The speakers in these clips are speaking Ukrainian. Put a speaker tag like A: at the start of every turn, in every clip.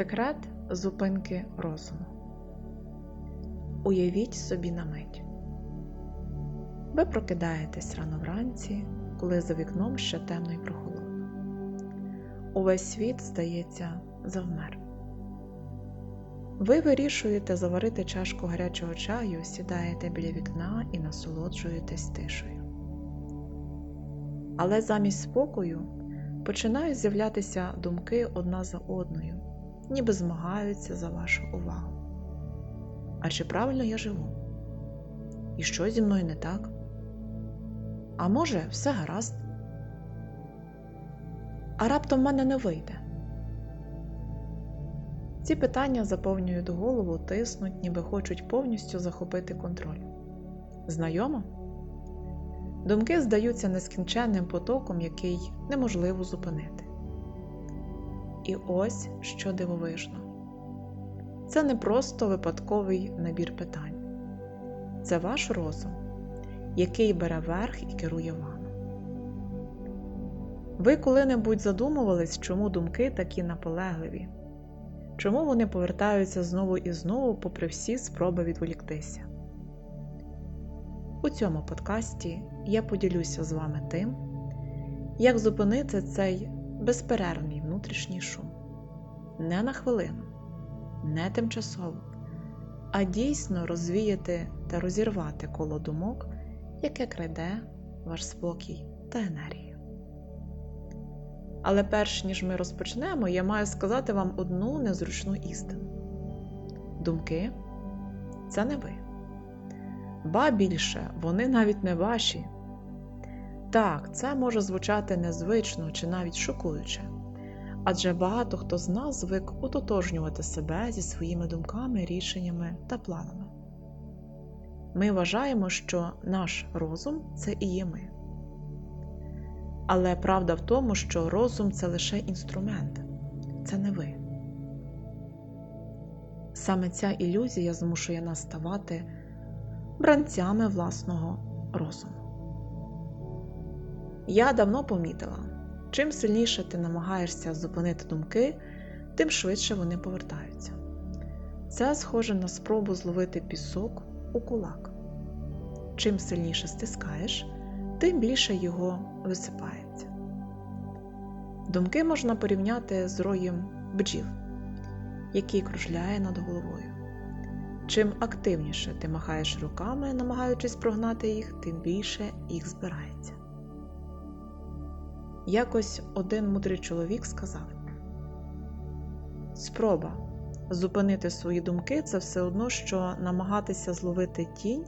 A: Секрет зупинки розуму. Уявіть собі на мить. Ви прокидаєтесь рано вранці, коли за вікном ще темно і прохолодно. Увесь світ, здається, завмер. Ви вирішуєте заварити чашку гарячого чаю, сідаєте біля вікна і насолоджуєтесь тишею. Але замість спокою починають з'являтися думки одна за одною, ніби змагаються за вашу увагу. А чи правильно я живу? І що зі мною не так? А може, все гаразд? А раптом в мене не вийде. Ці питання заповнюють голову, тиснуть, ніби хочуть повністю захопити контроль. Знайомо? Думки здаються нескінченним потоком, який неможливо зупинити. І ось що дивовижно. Це не просто випадковий набір питань. Це ваш розум, який бере верх і керує вами. Ви коли-небудь задумувались, чому думки такі наполегливі? Чому вони повертаються знову і знову, попри всі спроби відволіктися? У цьому подкасті я поділюся з вами тим, як зупинити цей безперервний внутрішній шум. Не на хвилину, не тимчасово, а дійсно розвіяти та розірвати коло думок, яке краде ваш спокій та енергію. Але перш ніж ми розпочнемо, я маю сказати вам одну незручну істину: думки це не ви. Ба більше, вони навіть не ваші. Так, це може звучати незвично чи навіть шокуюче, адже багато хто з нас звик ототожнювати себе зі своїми думками, рішеннями та планами. Ми вважаємо, що наш розум це і є ми. Але правда в тому, що розум це лише інструмент, це не ви. Саме ця ілюзія змушує нас ставати бранцями власного розуму. Я давно помітила, чим сильніше ти намагаєшся зупинити думки, тим швидше вони повертаються. Це схоже на спробу зловити пісок у кулак. Чим сильніше стискаєш, тим більше його висипається. Думки можна порівняти з роєм бджіл, який кружляє над головою. Чим активніше ти махаєш руками, намагаючись прогнати їх, тим більше їх збирається. Якось один мудрий чоловік сказав: Спроба зупинити свої думки це все одно, що намагатися зловити тінь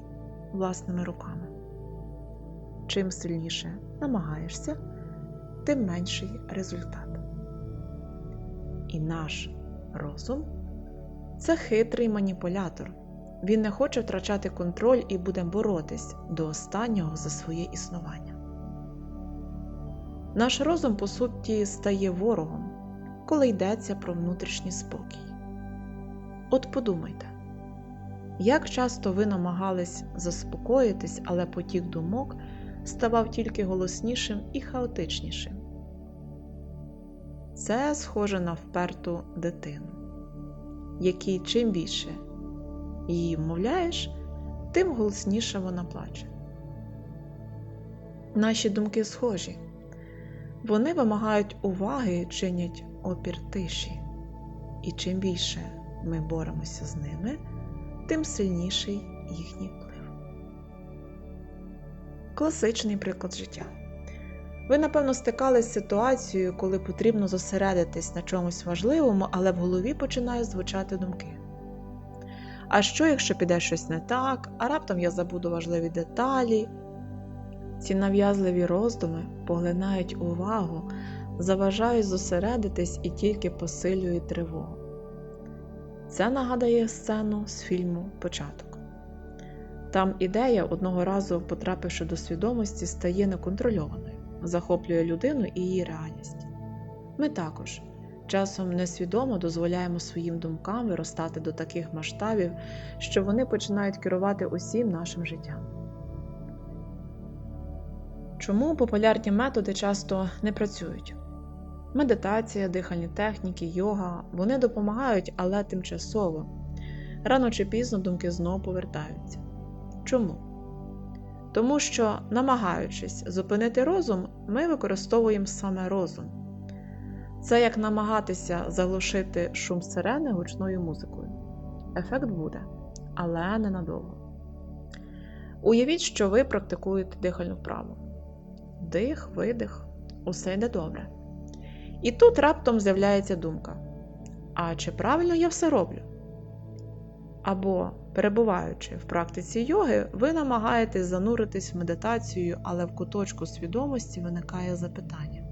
A: власними руками. Чим сильніше намагаєшся, тим менший результат. І наш розум це хитрий маніпулятор. Він не хоче втрачати контроль і буде боротись до останнього за своє існування. Наш розум, по суті, стає ворогом, коли йдеться про внутрішній спокій. От подумайте, як часто ви намагались заспокоїтись, але потік думок ставав тільки голоснішим і хаотичнішим. Це схоже на вперту дитину, якій чим більше її вмовляєш, тим голосніше вона плаче. Наші думки схожі. Вони вимагають уваги, чинять опір тиші, і чим більше ми боремося з ними, тим сильніший їхній вплив. Класичний приклад життя. Ви, напевно, стикались з ситуацією, коли потрібно зосередитись на чомусь важливому, але в голові починають звучати думки. А що, якщо піде щось не так, а раптом я забуду важливі деталі? Ці нав'язливі роздуми поглинають увагу, заважають зосередитись і тільки посилюють тривогу. Це нагадає сцену з фільму Початок. Там ідея, одного разу, потрапивши до свідомості, стає неконтрольованою, захоплює людину і її реальність. Ми також часом несвідомо дозволяємо своїм думкам виростати до таких масштабів, що вони починають керувати усім нашим життям. Чому популярні методи часто не працюють? Медитація, дихальні техніки, йога вони допомагають, але тимчасово. Рано чи пізно думки знову повертаються. Чому? Тому що, намагаючись зупинити розум, ми використовуємо саме розум. Це як намагатися заглушити шум сирени гучною музикою. Ефект буде, але ненадовго. Уявіть, що ви практикуєте дихальну вправу. Дих, видих, усе йде добре. І тут раптом з'являється думка: а чи правильно я все роблю? Або, перебуваючи в практиці йоги, ви намагаєтесь зануритись в медитацію, але в куточку свідомості виникає запитання: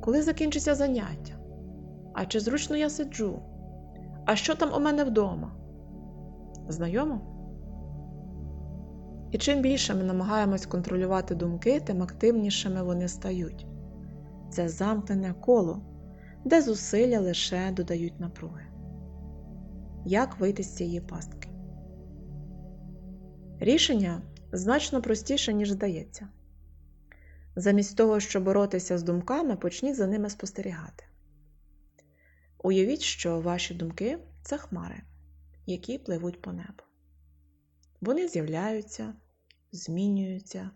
A: Коли закінчиться заняття? А чи зручно я сиджу? А що там у мене вдома? Знайомо? І чим більше ми намагаємось контролювати думки, тим активнішими вони стають. Це замкнене коло, де зусилля лише додають напруги. Як вийти з цієї пастки? Рішення значно простіше, ніж здається. Замість того, щоб боротися з думками, почніть за ними спостерігати. Уявіть, що ваші думки це хмари, які пливуть по небу. Вони з'являються, змінюються,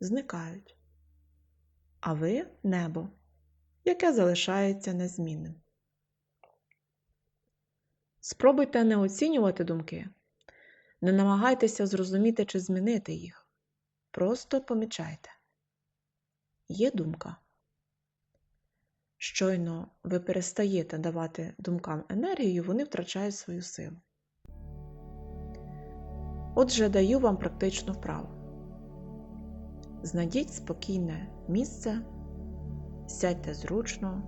A: зникають. А ви небо, яке залишається незмінним. Спробуйте не оцінювати думки, не намагайтеся зрозуміти чи змінити їх. Просто помічайте. Є думка. Щойно ви перестаєте давати думкам енергію, вони втрачають свою силу. Отже, даю вам практичну вправу. Знайдіть спокійне місце, сядьте зручно,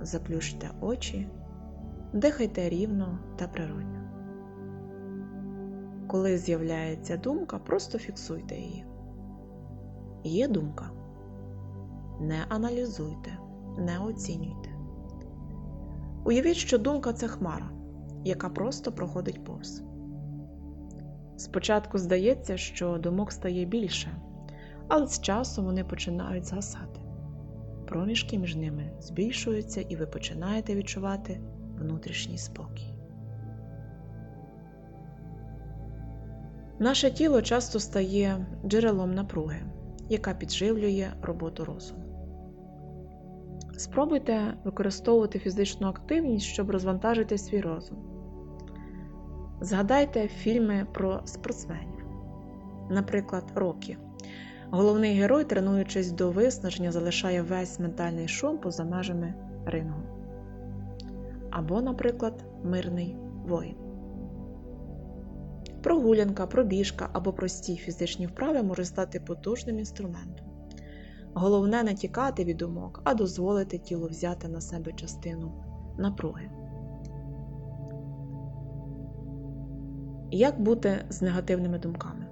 A: заплющте очі, дихайте рівно та природньо. Коли з'являється думка, просто фіксуйте її. Є думка. Не аналізуйте, не оцінюйте. Уявіть, що думка це хмара, яка просто проходить повз. Спочатку здається, що думок стає більше, але з часом вони починають згасати. Проміжки між ними збільшуються, і ви починаєте відчувати внутрішній спокій. Наше тіло часто стає джерелом напруги, яка підживлює роботу розуму. Спробуйте використовувати фізичну активність, щоб розвантажити свій розум. Згадайте фільми про спортсменів, наприклад, Рокі. Головний герой, тренуючись до виснаження, залишає весь ментальний шум поза межами рингу. Або, наприклад, мирний воїн. Прогулянка, пробіжка або прості фізичні вправи можуть стати потужним інструментом. Головне не тікати від думок, а дозволити тілу взяти на себе частину напруги. Як бути з негативними думками?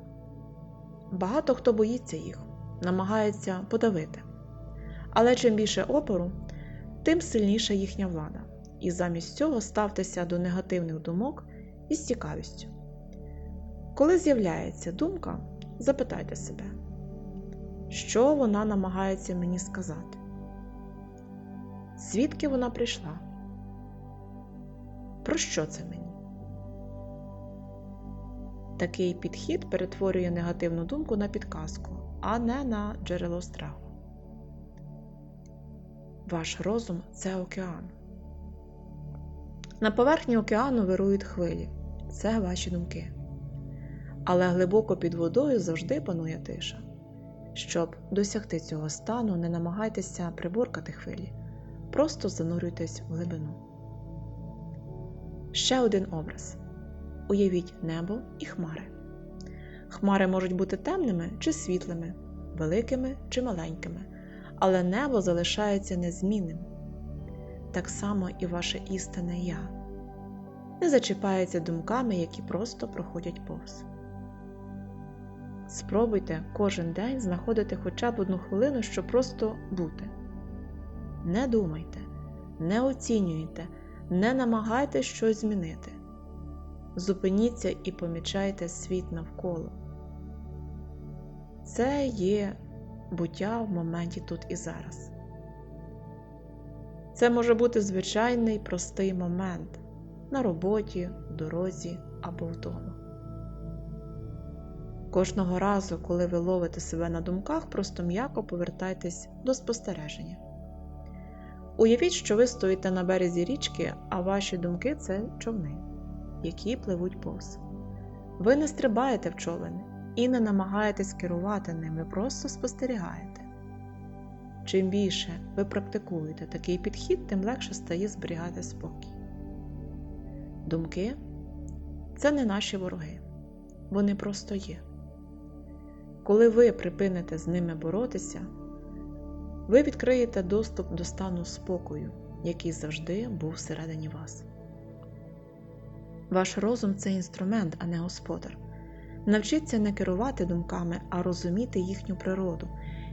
A: Багато хто боїться їх, намагається подавити. Але чим більше опору, тим сильніша їхня влада. І замість цього ставтеся до негативних думок із цікавістю. Коли з'являється думка, запитайте себе, що вона намагається мені сказати? Звідки вона прийшла? Про що це мені? Такий підхід перетворює негативну думку на підказку, а не на джерело страху. Ваш розум це океан. На поверхні океану вирують хвилі це ваші думки. Але глибоко під водою завжди панує тиша. Щоб досягти цього стану, не намагайтеся приборкати хвилі, просто занурюйтесь в глибину. Ще один образ. Уявіть небо і хмари. Хмари можуть бути темними чи світлими, великими чи маленькими, але небо залишається незмінним. Так само і ваше істинне я не зачіпається думками, які просто проходять повз. Спробуйте кожен день знаходити хоча б одну хвилину, щоб просто бути. Не думайте, не оцінюйте, не намагайтесь щось змінити. Зупиніться і помічайте світ навколо. Це є буття в моменті тут і зараз. Це може бути звичайний простий момент на роботі, дорозі або вдома. Кожного разу, коли ви ловите себе на думках, просто м'яко повертайтесь до спостереження. Уявіть, що ви стоїте на березі річки, а ваші думки це човни, які пливуть повз. Ви не стрибаєте в човен і не намагаєтесь керувати ним, ви просто спостерігаєте. Чим більше ви практикуєте такий підхід, тим легше стає зберігати спокій. Думки це не наші вороги, вони просто є. Коли ви припините з ними боротися, ви відкриєте доступ до стану спокою, який завжди був всередині вас. Ваш розум це інструмент, а не господар. Навчіться не керувати думками, а розуміти їхню природу,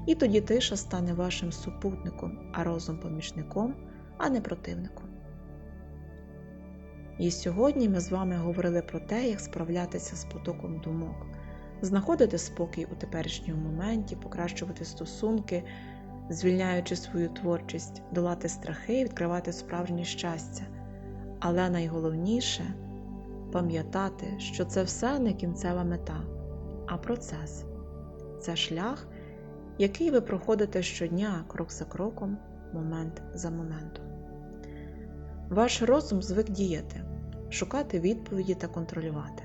A: і тоді тиша стане вашим супутником, а розум помічником, а не противником. І сьогодні ми з вами говорили про те, як справлятися з потоком думок, знаходити спокій у теперішньому моменті, покращувати стосунки, звільняючи свою творчість, долати страхи і відкривати справжнє щастя. Але найголовніше пам'ятати, що це все не кінцева мета, а процес. Це шлях, який ви проходите щодня, крок за кроком, момент за моментом. Ваш розум звик діяти, шукати відповіді та контролювати.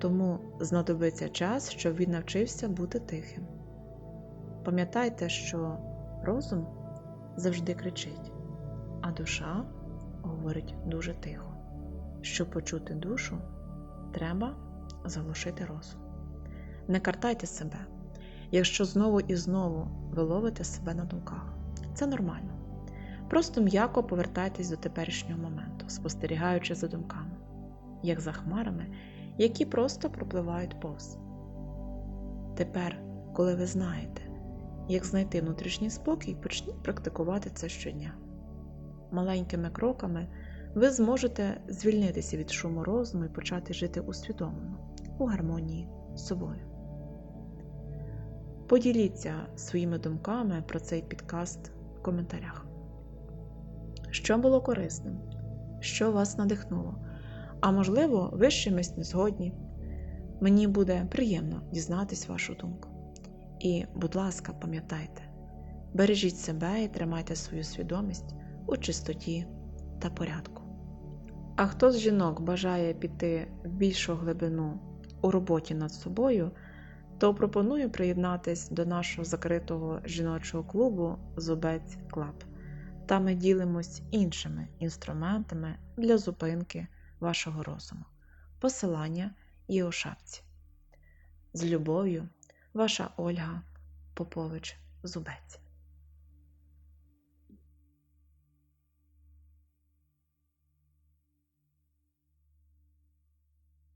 A: Тому знадобиться час, щоб він навчився бути тихим. Пам'ятайте, що розум завжди кричить, а душа говорить дуже тихо. Щоб почути душу, треба заглушити розум. Не картайте себе, якщо знову і знову ви ловите себе на думках. Це нормально. Просто м'яко повертайтесь до теперішнього моменту, спостерігаючи за думками, як за хмарами, які просто пропливають повз. Тепер, коли ви знаєте, як знайти внутрішній спокій, почніть практикувати це щодня. Маленькими кроками ви зможете звільнитися від шуму розуму і почати жити усвідомлено, у гармонії з собою. Поділіться своїми думками про цей підкаст в коментарях. Що було корисним, що вас надихнуло, а можливо, ви з чимось не згодні. Мені буде приємно дізнатись вашу думку. І, будь ласка, пам'ятайте, бережіть себе і тримайте свою свідомість у чистоті та порядку. А хто з жінок бажає піти в більшу глибину у роботі над собою, то пропоную приєднатись до нашого закритого жіночого клубу Зубець Клаб. Там ми ділимось іншими інструментами для зупинки вашого розуму. Посилання є у шапці. З любов'ю, ваша Ольга Попович Зубець.